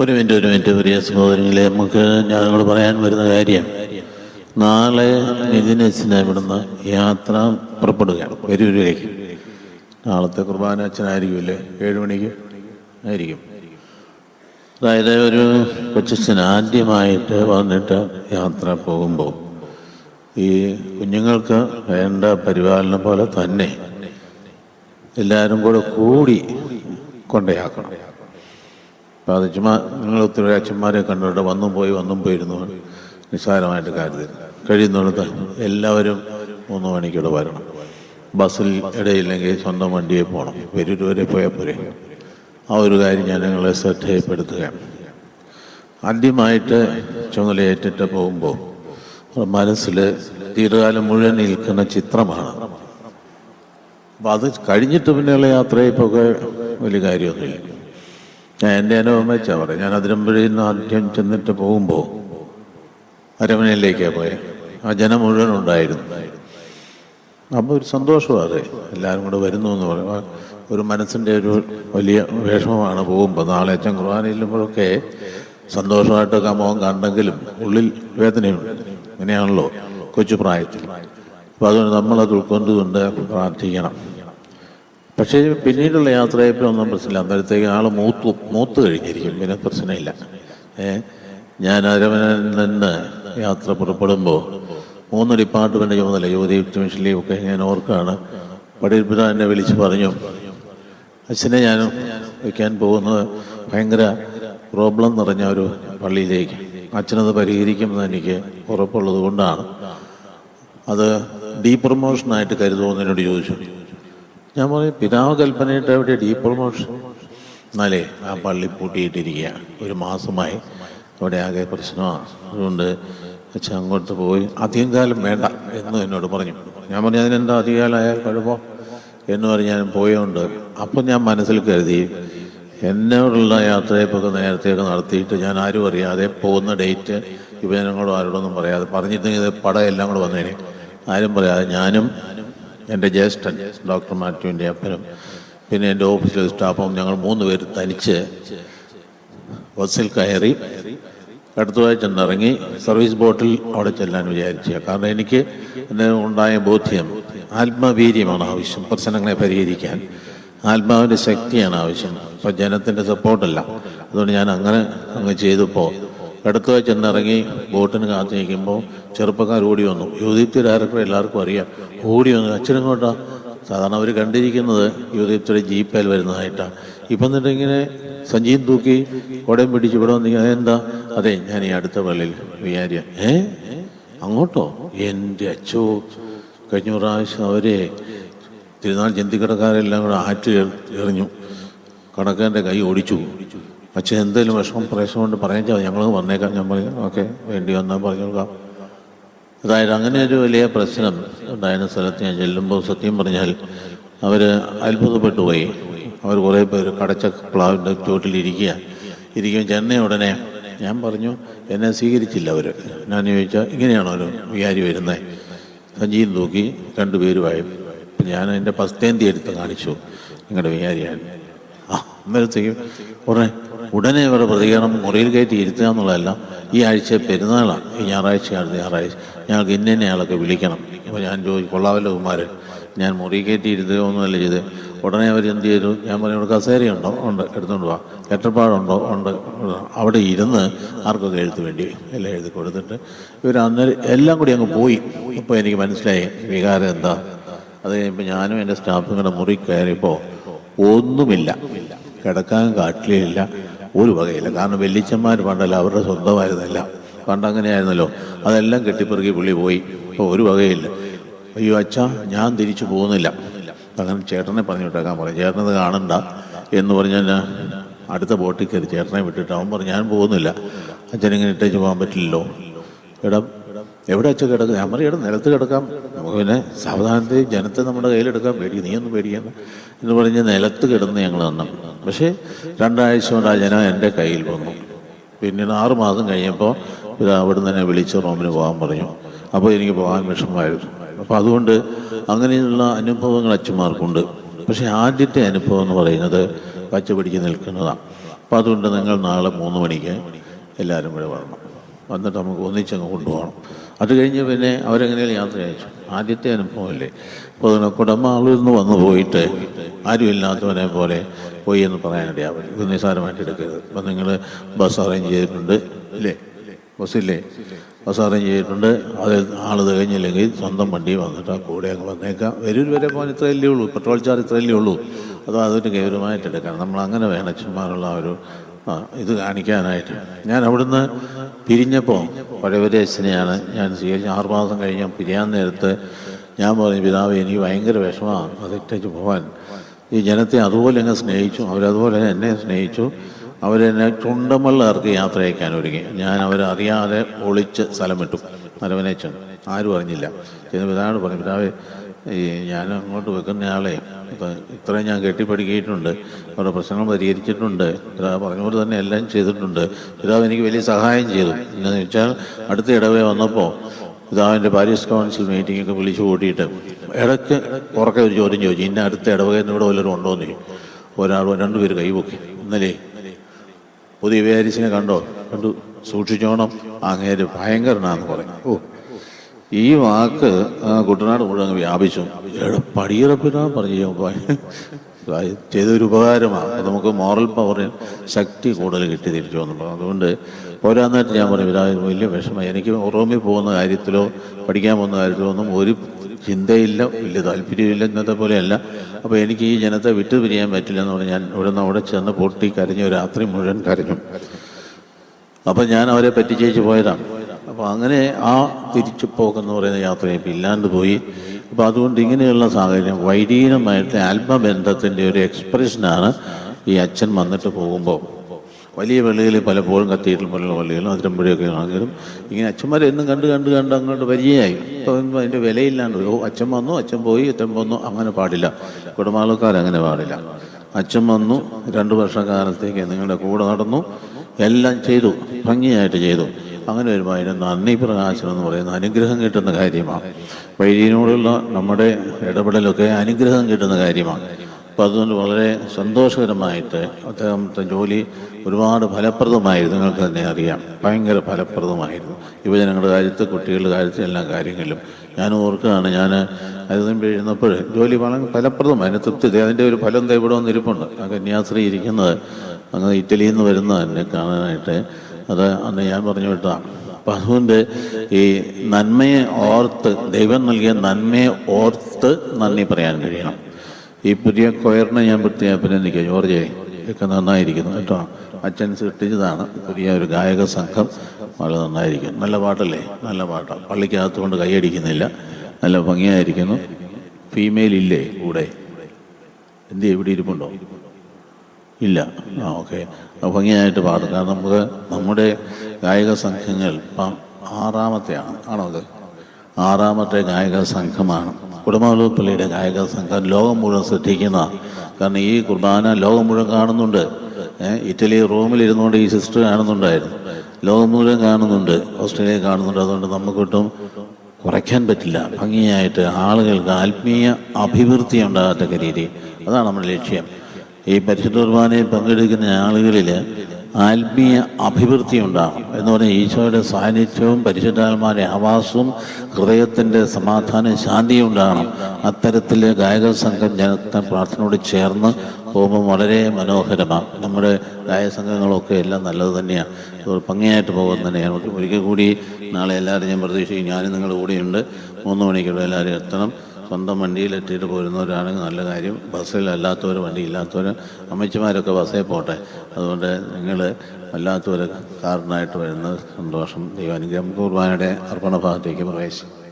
ഒരു മിനിറ്റ് ഒരു മിനിറ്റ് പ്രിയ സഹോദരങ്ങളെ നമുക്ക് ഞങ്ങളോട് പറയാൻ വരുന്ന കാര്യം നാളെ നിതിനച്ഛനെ ഇവിടുന്ന് യാത്ര പുറപ്പെടുകയാണ്. വരൂരിലേക്ക് നാളത്തെ കുർബാന അച്ഛനായിരിക്കുമല്ലേ ഏഴ് മണിക്ക് ആയിരിക്കും. അതായത് ഒരു കൊച്ചച്ഛൻ ആദ്യമായിട്ട് വന്നിട്ട് യാത്ര പോകുമ്പോൾ ഈ കുഞ്ഞുങ്ങൾക്ക് വേണ്ട പരിപാലനം പോലെ തന്നെ എല്ലാവരും കൂടെ കൂടി കൊണ്ടയാക്കണം. അപ്പം അത് ചുമ്മാ നിങ്ങൾ ഒത്തിരി അച്ഛന്മാരെ കണ്ടുകൊണ്ട് വന്നും പോയി വന്നും പോയിരുന്നു നിസ്സാരമായിട്ട് കാര്യത്തിൽ കഴിയുന്നിടത്ത് എല്ലാവരും മൂന്ന് മണിക്കൂടെ വരണം. ബസ്സിൽ ഇടയില്ലെങ്കിൽ സ്വന്തം വണ്ടിയെ പോകണം. പേരൂർ വരെ പോയാൽ പോരെ. ആ ഒരു കാര്യം ഞാൻ നിങ്ങളെ ശ്രദ്ധയപ്പെടുത്തുകയാണ് ആദ്യമായിട്ട് ചുമലയേറ്റിട്ട് പോകുമ്പോൾ മനസ്സിൽ ദീർഘകാലം മുഴുവൻ നിൽക്കുന്ന ചിത്രമാണ്. അപ്പം അത് കഴിഞ്ഞിട്ട് പിന്നെയുള്ള യാത്രയിപ്പൊക്കെ വലിയ കാര്യമൊന്നുമില്ല. ഞാൻ എന്റെ അനുഭവം വെച്ചാ പറയാം. ഞാൻ അതിരമ്പുഴയിൽ നിന്ന് ആദ്യം ചെന്നിട്ട് പോകുമ്പോൾ അരമനയിലേക്കാണ് പോയത് ആ ജനം മുഴുവൻ ഉണ്ടായിരുന്നു. അപ്പോൾ ഒരു സന്തോഷമാണ് എല്ലാവരും കൂടെ വരുന്നു എന്ന് പറയുമ്പോൾ ഒരു മനസ്സിന്റെ ഒരു വലിയ വിഷമമാണ് പോകുമ്പോൾ നാളെ അച്ഛൻ കുർബാന സന്തോഷമായിട്ട് സന്തോഷമായിട്ടൊക്കെ കണ്ടെങ്കിലും ഉള്ളിൽ വേദനയുണ്ട് അങ്ങനെയാണല്ലോ കൊച്ചു പ്രായത്തിൽ. അപ്പോൾ അതുകൊണ്ട് നമ്മളത് ഉൾക്കൊണ്ടുകൊണ്ട് പ്രാർത്ഥിക്കണം പക്ഷേ പിന്നീടുള്ള യാത്രയപ്പോൾ ഒന്നും പ്രശ്നമില്ല. അന്നേരത്തേക്ക് ആൾ മൂത്തു മൂത്ത് കഴിഞ്ഞിരിക്കും. പിന്നെ പ്രശ്നമില്ല. ഞാൻ അരവനിൽ നിന്ന് യാത്ര പുറപ്പെടുമ്പോൾ മൂന്ന് ഡിപ്പാർട്ട്മെന്റ് ചുമതല യുവതി മിഷനിലെയും ഒക്കെ ഞാൻ ഓർക്കാണ്. പടിപ്പിതാ എന്നെ വിളിച്ച് പറഞ്ഞു അച്ഛനെ ഞാൻ വയ്ക്കാൻ പോകുന്നത് ഭയങ്കര പ്രോബ്ലം നിറഞ്ഞ ഒരു പള്ളിയിലേക്ക്. അച്ഛനത് പരിഹരിക്കുമെന്ന് എനിക്ക് ഉറപ്പുള്ളത് കൊണ്ടാണ്. അത് ഡീ പ്രൊമോഷനായിട്ട് കരുതുമെന്ന് എന്നോട് ചോദിച്ചു. ഞാൻ പറയും പിതാവ് കൽപ്പനയിട്ട് എവിടെ ഡീ പ്രൊമോഷൻ എന്നാലേ ആ പള്ളി പൂട്ടിയിട്ടിരിക്കുക. ഒരു മാസമായി. അവിടെ ആകെ പ്രശ്നമാണ് അതുകൊണ്ട് അച്ഛൻ അങ്ങോട്ട് പോയി. അധികം കാലം വേണ്ട എന്ന് എന്നോട് പറഞ്ഞു. ഞാൻ പറഞ്ഞു അതിനെന്താ അധികം കാലമായാൽ കുഴപ്പം? എന്ന് പറഞ്ഞ് ഞാൻ പോയോണ്ട് അപ്പം ഞാൻ മനസ്സിൽ കരുതി എന്നോടുള്ള യാത്രയൊക്കെ നേരത്തെയൊക്കെ നടത്തിയിട്ട് ഞാൻ ആരും അറിയാതെ പോകുന്ന ഡേറ്റ് യുവജനങ്ങളോ ആരോടൊന്നും പറയാതെ പറഞ്ഞിട്ടുണ്ടെങ്കിൽ പടം എല്ലാം കൂടെ വന്നേനെ. ആരും പറയാതെ ഞാനും എന്റെ ജ്യേഷ്ഠൻ ഡോക്ടർ മാത്യുവിന്റെ അപ്പനും പിന്നെ എന്റെ ഓഫീസിലെ സ്റ്റാഫും ഞങ്ങൾ മൂന്ന് പേര് തനിച്ച് ബസ്സിൽ കയറി അടുത്തതായി ചെന്നിറങ്ങി സർവീസ് ബോട്ടിൽ അവിടെ ചെല്ലാൻ വിചാരിച്ച. കാരണം എനിക്ക് ഉണ്ടായ ബോധ്യം ആത്മവീര്യമാണ് ആവശ്യം പ്രശ്നങ്ങളെ പരിഹരിക്കാൻ. ആത്മാവിന്റെ ശക്തിയാണ് ആവശ്യം. ഇപ്പോൾ ജനത്തിന്റെ സപ്പോർട്ടല്ല അതുകൊണ്ട് ഞാൻ അങ്ങനെ അങ്ങ് ചെയ്തപ്പോൾ അടുത്തതായി ചെന്നിറങ്ങി ബോട്ടിന് കാത്തു നിൽക്കുമ്പോൾ ചെറുപ്പക്കാർ ഓടി വന്നു. യുവദീപ്തി ഡയറക്ടർ എല്ലാവർക്കും അറിയാം. ഓടി വന്നു. അച്ഛനെങ്ങോട്ടാ സാധാരണ അവർ കണ്ടിരിക്കുന്നത് യുവദീപ്തിയുടെ ജീപ്പയിൽ വരുന്നതായിട്ടാണ് ഇപ്പം എന്നിട്ട് ഇങ്ങനെ സഞ്ചിയും തൂക്കി കുടയും പിടിച്ച് ഇവിടെ വന്നു അതെന്താ? അതെ ഞാൻ ഈ അടുത്ത പള്ളിയിൽ വിചാരിയ. ഏ? അങ്ങോട്ടോ? എന്റെ അച്ഛോ. കഴിഞ്ഞ പ്രാവശ്യം അവരെ തിരുനാൾ ജന്തിക്കടക്കാരെല്ലാം കൂടെ ആറ്റ് എറിഞ്ഞു. കണക്കാരന്റെ കൈ ഓടിച്ചു. അച്ഛൻ എന്തെങ്കിലും വിഷമം പ്രശ്നം കൊണ്ട് പറയാൻ ചാ ഞങ്ങൾ വന്നേക്കാം. ഞാൻ പറഞ്ഞു ഓക്കെ വേണ്ടി വന്നാൽ പറഞ്ഞു കൊടുക്കാം. അതായത് അങ്ങനെ ഒരു വലിയ പ്രശ്നം ഉണ്ടായിരുന്ന സ്ഥലത്ത് ഞാൻ ചെല്ലുമ്പോൾ സത്യം പറഞ്ഞാൽ അവർ അത്ഭുതപ്പെട്ടു പോയി അവർ കുറേ പേര് കടച്ച പ്ലാവിന്റെ ചുവട്ടിലിരിക്കുക ഇരിക്കും ചെന്നൈ ഉടനെ ഞാൻ പറഞ്ഞു എന്നെ സ്വീകരിച്ചില്ല അവർ ഞാൻ ചോദിച്ചാൽ ഇങ്ങനെയാണോ ഒരു വികാരി വരുന്നത് സഞ്ജീവൻ തൂക്കി രണ്ടുപേരുമായി ഞാൻ എന്റെ പസ്തേന്തി എടുത്ത് കാണിച്ചു നിങ്ങളുടെ വികാരിയാണ്. അന്നേരത്തേക്കും ഉടനെ ഉടനെ ഇവരുടെ പ്രതികരണം മുറിയിൽ കയറ്റി ഇരുത്തുക എന്നുള്ളതല്ല ഈ ആഴ്ച പെരുന്നാളാണ്. ഈ ഞായറാഴ്ചയാണ് ഞായറാഴ്ച. ഞങ്ങൾക്ക് ഇന്ന ഇന്ന ആളൊക്കെ വിളിക്കണം. അപ്പോൾ ഞാൻ ചോദിച്ചു കൊള്ളാവല്ലോ കുമാരൻ. ഞാൻ മുറി കയറ്റി ഇരുത്തുകയോ ഒന്നുമല്ല ചെയ്ത്. ഉടനെ അവർ എന്ത് ചെയ്തു? ഞാൻ പറഞ്ഞു ഇവിടെ കസേരയുണ്ടോ ഉണ്ട്? എടുത്തുകൊണ്ട് പോവാം കെട്ടപ്പാടുണ്ടോ? ഉണ്ട്. അവിടെ ഇരുന്ന് ആർക്കൊക്കെ എഴുത്ത് വേണ്ടി എല്ലാം എഴുതി കൊടുത്തിട്ട് ഇവർ അന്നേരം എല്ലാം കൂടി അങ്ങ് പോയി. ഇപ്പോൾ എനിക്ക് മനസ്സിലായി വികാരം എന്താ? അത് കഴിയുമ്പോൾ ഞാനും എന്റെ സ്റ്റാഫും കൂടെ മുറി കയറിയപ്പോൾ ഒന്നുമില്ല. കിടക്കാൻ കാട്ടിലില്ല ഒരു വകയില്ല. കാരണം വെല്ലിച്ചന്മാർ പണ്ടല്ല അവരുടെ സ്വന്തമായിരുന്നില്ല. പണ്ട് അങ്ങനെയായിരുന്നല്ലോ അതെല്ലാം കെട്ടിപ്പെറുക്കി പുള്ളി പോയി. അപ്പോൾ ഒരു വകയില്ല. അയ്യോ അച്ഛ ഞാൻ തിരിച്ചു പോകുന്നില്ല. അങ്ങനെ ചേട്ടനെ പറഞ്ഞു വിട്ടേക്കാൻ പറയും ചേട്ടനത് കാണണ്ട. എന്ന് പറഞ്ഞാൽ അടുത്ത ബോട്ടിൽ കയറി ചേട്ടനെ വിട്ടിട്ട് അവൻ പറഞ്ഞു ഞാൻ പോകുന്നില്ല. അച്ഛനിങ്ങനെ ഇട്ടേച്ച് പോകാൻ പറ്റില്ലല്ലോ. എടാ എവിടെ അച്ഛൻ കിടക്കും? ഞാൻ നിലത്ത് കിടക്കാം. നമുക്ക് പിന്നെ സാവധാനത്തിൽ ജനത്തെ നമ്മുടെ കയ്യിലെടുക്കാൻ പേടി നീയൊന്നും പേടിക്കണ്ട എന്ന് പറഞ്ഞ് നിലത്ത് കിടന്ന് ഞങ്ങൾ വന്നു പക്ഷേ രണ്ടാഴ്ച കൊണ്ട് ആ ജനം എന്റെ കയ്യിൽ വന്നു. പിന്നീട് ആറ് മാസം കഴിഞ്ഞപ്പോൾ ഇത് അവിടെ നിന്ന് തന്നെ വിളിച്ച് റൂമിന് പോകാൻ പറഞ്ഞു. അപ്പോൾ എനിക്ക് പോകാൻ വിഷമമായിരുന്നു. അപ്പോൾ അതുകൊണ്ട് അങ്ങനെയുള്ള അനുഭവങ്ങൾ അച്ഛന്മാർക്കുണ്ട്. പക്ഷേ ആദ്യത്തെ അനുഭവം എന്ന് പറയുന്നത് പച്ച പിടിച്ച് നിൽക്കുന്നതാണ്. അപ്പോൾ അതുകൊണ്ട് നിങ്ങൾ നാളെ മൂന്ന് മണിക്ക് എല്ലാവരും കൂടെ വരണം. വന്നിട്ട് നമുക്ക് ഒന്നിച്ചങ്ങ് കൊണ്ടുപോകണം. അത് കഴിഞ്ഞ് പിന്നെ അവരെങ്ങനെയാണ് യാത്ര അയച്ചു ആദ്യത്തെ അനുഭവമല്ലേ? അപ്പോൾ അതിനെ കുടമാളിൽ നിന്ന് വന്നു പോയിട്ട് ആരുമില്ലാത്തവനെ പോലെ പോയി എന്ന് പറയാനിടയാവും ഇത് നിസ്സാരമായിട്ട് എടുക്കരുത്. അപ്പം നിങ്ങൾ ബസ് അറേഞ്ച് ചെയ്തിട്ടുണ്ട് ഇല്ലേ? ബസ്സില്ലേ? ബസ് അറേഞ്ച് ചെയ്തിട്ടുണ്ട്. അത് ആൾ തികഞ്ഞില്ലെങ്കിൽ സ്വന്തം വണ്ടി വന്നിട്ട് ആ കൂടെ അങ്ങ് വന്നേക്കാം. വരൂർ വരെ പോകാൻ ഇത്രയല്ലേ ഉള്ളൂ. പെട്രോൾ ചാർജ് ഇത്രയല്ലേ ഉള്ളൂ. അത് അതൊരു ഗൗരവമായിട്ട് എടുക്കണം. നമ്മൾ അങ്ങനെ വേണം ചുമ്മാനുള്ള ഒരു ഇത് കാണിക്കാനായിട്ട്. ഞാൻ അവിടുന്ന് പിരിഞ്ഞപ്പോൾ പഴവരേശനെയാണ് ഞാൻ സ്വീകരിച്ച് ആറുമാസം കഴിഞ്ഞാൽ പിരിയാൻ നേരത്ത് ഞാൻ പറഞ്ഞു പിതാവ് എനിക്ക് ഭയങ്കര വിഷമമാണ് അത് ഇട്ടേച്ച് പോകാൻ ഈ ജനത്തെ അതുപോലെ എന്നെ സ്നേഹിച്ചു അവരതുപോലെ എന്നെ സ്നേഹിച്ചു. അവരെന്നെ ചുണ്ടമള്ളർക്ക് യാത്ര അയക്കാൻ ഒരുങ്ങി. ഞാൻ അവരറിയാതെ ഒളിച്ച് സ്ഥലം വിട്ടു നരവനേച്ചൻ. ആരും അറിഞ്ഞില്ല. ചെന്ന് പിതാവ് പറഞ്ഞു പിതാവ് ഈ ഞാൻ അങ്ങോട്ട് വെക്കുന്ന ആളെ ഇപ്പം ഇത്രയും ഞാൻ കെട്ടി പഠിക്കിയിട്ടുണ്ട്. അവരുടെ പ്രശ്നങ്ങൾ പരിഹരിച്ചിട്ടുണ്ട്. പിതാവ് പറഞ്ഞ പോലെ തന്നെ എല്ലാം ചെയ്തിട്ടുണ്ട്. പിതാവ് എനിക്ക് വലിയ സഹായം ചെയ്തു. എന്നു വെച്ചാൽ അടുത്ത ഇടവേ വന്നപ്പോൾ പിതാവിന്റെ പാരീസ് കൗൺസിൽ മീറ്റിങ്ങൊക്കെ വിളിച്ചു കൂട്ടിയിട്ട് ഇടയ്ക്ക് ഉറക്കെ ഒരു ചോദ്യം ചോദിച്ചു. ഇന്ന അടുത്ത ഇടവകയിൽ നിന്ന് ഇവിടെ വല്ലവരും ഉണ്ടോ എന്ന് ചോദിച്ചു. ഒരാൾ രണ്ടുപേർ കൈപൊക്കി. ഇന്നലെ പുതിയ വിചാരിച്ചിനെ കണ്ടോ? കണ്ടു. സൂക്ഷിച്ചോണം. അങ്ങേര് ഭയങ്കരനാന്ന് പറയും ഓ ഈ വാക്ക് കുട്ടനാട് മുഴുവൻ വ്യാപിച്ചു. പടിയിറപ്പിനാ പറഞ്ഞു ചെയ്തൊരു ഉപകാരമാണ് നമുക്ക് മോറൽ പവറിന് ശക്തി കൂടുതൽ കിട്ടി തിരിച്ചു വന്നപ്പോൾ അതുകൊണ്ട് പോരാന്നായിട്ട് ഞാൻ പറഞ്ഞു ഇതാ വലിയ വിഷമം. എനിക്ക് റൂമിൽ പോകുന്ന കാര്യത്തിലോ പഠിക്കാൻ പോകുന്ന കാര്യത്തിലോ ഒന്നും ഒരു ചിന്തയില്ല വലിയ താല്പര്യമില്ല ഇന്നത്തെ പോലെയല്ല. അപ്പോൾ എനിക്ക് ഈ ജനത്തെ വിട്ടു പിരിയാൻ പറ്റില്ല എന്ന് പറഞ്ഞാൽ ഞാൻ ഇവിടെ നിന്ന് അവിടെ ചെന്ന് പൊട്ടി കരഞ്ഞു രാത്രി മുഴുവൻ കരഞ്ഞു. അപ്പം ഞാൻ അവരെ പറ്റിച്ചേച്ച് പോയതാണ് അപ്പോൾ അങ്ങനെ ആ തിരിച്ചു പോകുന്ന പറയുന്ന യാത്രയെ ഇല്ലാണ്ട് പോയി. അപ്പോൾ അതുകൊണ്ട് ഇങ്ങനെയുള്ള സാഹചര്യം വൈദീനമായിട്ട് ആത്മബന്ധത്തിന്റെ ഒരു എക്സ്പ്രഷനാണ് ഈ അച്ഛൻ വന്നിട്ട് പോകുമ്പോൾ വലിയ പള്ളികളിൽ പലപ്പോഴും കത്തീഡ്രൽ പോലുള്ള പള്ളികളും അതിരമ്പുഴയൊക്കെ ആണെങ്കിലും ഇങ്ങനെ അച്ഛന്മാരെ എന്നും കണ്ട് കണ്ട് കണ്ട് അങ്ങോട്ട് പരിചയമായി. അപ്പോൾ അതിന്റെ വിലയില്ലാണ്ട്. ഓ അച്ഛൻ വന്നു അച്ഛൻ പോയി അച്ഛൻ വന്നു അങ്ങനെ പാടില്ല. കുടുംബാളക്കാരങ്ങനെ പാടില്ല. അച്ഛൻ വന്നു രണ്ട് വർഷക്കാലത്തേക്ക് നിങ്ങളുടെ കൂടെ നടന്നു എല്ലാം ചെയ്തു ഭംഗിയായിട്ട് ചെയ്തു. അങ്ങനെ വരുമ്പോൾ അതിന് നന്ദി പ്രകാശനം എന്ന് പറയുന്ന അനുഗ്രഹം കിട്ടുന്ന കാര്യമാണ്. വൈദ്യനോടുള്ള നമ്മുടെ ഇടപെടലൊക്കെ അനുഗ്രഹം കിട്ടുന്ന കാര്യമാണ്. അപ്പോൾ അതുകൊണ്ട് വളരെ സന്തോഷകരമായിട്ട് അദ്ദേഹത്തെ ജോലി ഒരുപാട് ഫലപ്രദമായിരുന്നു. നിങ്ങൾക്ക് തന്നെ അറിയാം. ഭയങ്കര ഫലപ്രദമായിരുന്നു. യുവജനങ്ങളുടെ കാര്യത്ത് കുട്ടികളുടെ കാര്യത്തിൽ എല്ലാ കാര്യങ്ങളിലും. ഞാൻ ഓർക്കുകയാണ് ഞാൻ അതിന് എഴുന്നപ്പോൾ ജോലി വളരെ ഫലപ്രദമായി. അതിന് തൃപ്തി അതിന്റെ ഒരു ഫലം ദൈവം ഇവിടെ വന്നിരിപ്പുണ്ട്. ആ കന്യാസ്ത്രീ ഇരിക്കുന്നത് അങ്ങ് ഇറ്റലിയിൽ നിന്ന് വരുന്ന എന്നെ കാണാനായിട്ട് അത് അന്ന് ഞാൻ പറഞ്ഞു വിട്ടതാണ്. അപ്പം അതുകൊണ്ട് ഈ നന്മയെ ഓർത്ത് ദൈവം നൽകിയ നന്മയെ ഓർത്ത് നന്ദി പറയാൻ കഴിയണം. ഈ പുതിയ കൊയറിനെ ഞാൻ പ്രത്യേകം അഭിനന്ദിക്കുക ജോർജെ ഒക്കെ നന്നായിരിക്കുന്നു കേട്ടോ. അച്ഛൻ സൃഷ്ടിച്ചതാണ് പുതിയ ഒരു ഗായക സംഘം. വളരെ നന്നായിരിക്കും നല്ല പാട്ടല്ലേ? നല്ല പാട്ടാണ് പള്ളിക്കകത്ത് കൊണ്ട് കൈയടിക്കുന്നില്ല നല്ല ഭംഗിയായിരിക്കുന്നു. ഫീമെയിൽ ഇല്ലേ? കൂടെ. എന്ത് ഇവിടെ ഇരിപ്പുണ്ടോ? ഇല്ല. ആ ഓക്കെ. ഭംഗിയായിട്ട് പാടും. കാരണം നമുക്ക് നമ്മുടെ ഗായക സംഘങ്ങൾ ഇപ്പം ആറാമത്തെയാണ്. ആണോ അത് ആറാമത്തെ ഗായക സംഘമാണ്. കുടുംബപള്ളിയുടെ ഗായക സംഘം ലോകം മുഴുവൻ ശ്രദ്ധിക്കുന്ന കാരണം ഈ കുർബാന ലോകം മുഴുവൻ കാണുന്നുണ്ട്. ഇറ്റലി ഇറ്റലി റോമിലിരുന്നുകൊണ്ട് ഈ സിസ്റ്റർ കാണുന്നുണ്ടായിരുന്നു. ലോകം മുഴുവൻ കാണുന്നുണ്ട്. ഓസ്ട്രേലിയ കാണുന്നുണ്ട്. അതുകൊണ്ട് നമുക്കൊട്ടും കുറയ്ക്കാൻ പറ്റില്ല. ഭംഗിയായിട്ട് ആളുകൾക്ക് ആത്മീയ അഭിവൃദ്ധി ഉണ്ടാകത്തക്ക രീതി. അതാണ് നമ്മുടെ ലക്ഷ്യം. ഈ പരിശുദ്ധ കുർബാനയിൽ പങ്കെടുക്കുന്ന ആളുകളിൽ ആത്മീയ അഭിവൃദ്ധി ഉണ്ടാകും എന്ന് പറഞ്ഞാൽ ഈശോയുടെ സാന്നിധ്യവും പരിശുദ്ധാത്മാരുടെ ആവാസവും ഹൃദയത്തിന്റെ സമാധാനവും ശാന്തിയും ഉണ്ടാകണം. അത്തരത്തിൽ ഗായക സംഘം ജനത്തെ പ്രാർത്ഥനയോട് ചേർന്ന് പോകുമ്പോൾ വളരെ മനോഹരമാണ്. നമ്മുടെ ഗായക സംഘങ്ങളൊക്കെ എല്ലാം നല്ലത് തന്നെയാണ്. ഭംഗിയായിട്ട് പോകുന്നത് തന്നെയാണ്. ഒരിക്കൽ കൂടി നാളെ എല്ലാവരും ഞാൻ പ്രതീക്ഷിക്കും ഞാനും നിങ്ങളുടെ കൂടെയുണ്ട്. മൂന്ന് മണിക്കുള്ള എല്ലാവരും എത്തണം. സ്വന്തം വണ്ടിയിൽ എത്തിയിട്ട് പോരുന്നവരാണെങ്കിൽ നല്ല കാര്യം. ബസ്സിലല്ലാത്തവർ വണ്ടി ഇല്ലാത്തവർ അമ്മച്ചിമാരൊക്കെ ബസ്സിൽ പോട്ടെ. അതുകൊണ്ട് നിങ്ങൾ വല്ലാത്തവർ കാറിനായിട്ട് വരുന്നത് സന്തോഷം. ദൈവാനുഗ്രഹം കുർബാനയുടെ അർപ്പണ ഭാഗത്തേക്ക് പ്രവേശിക്കും.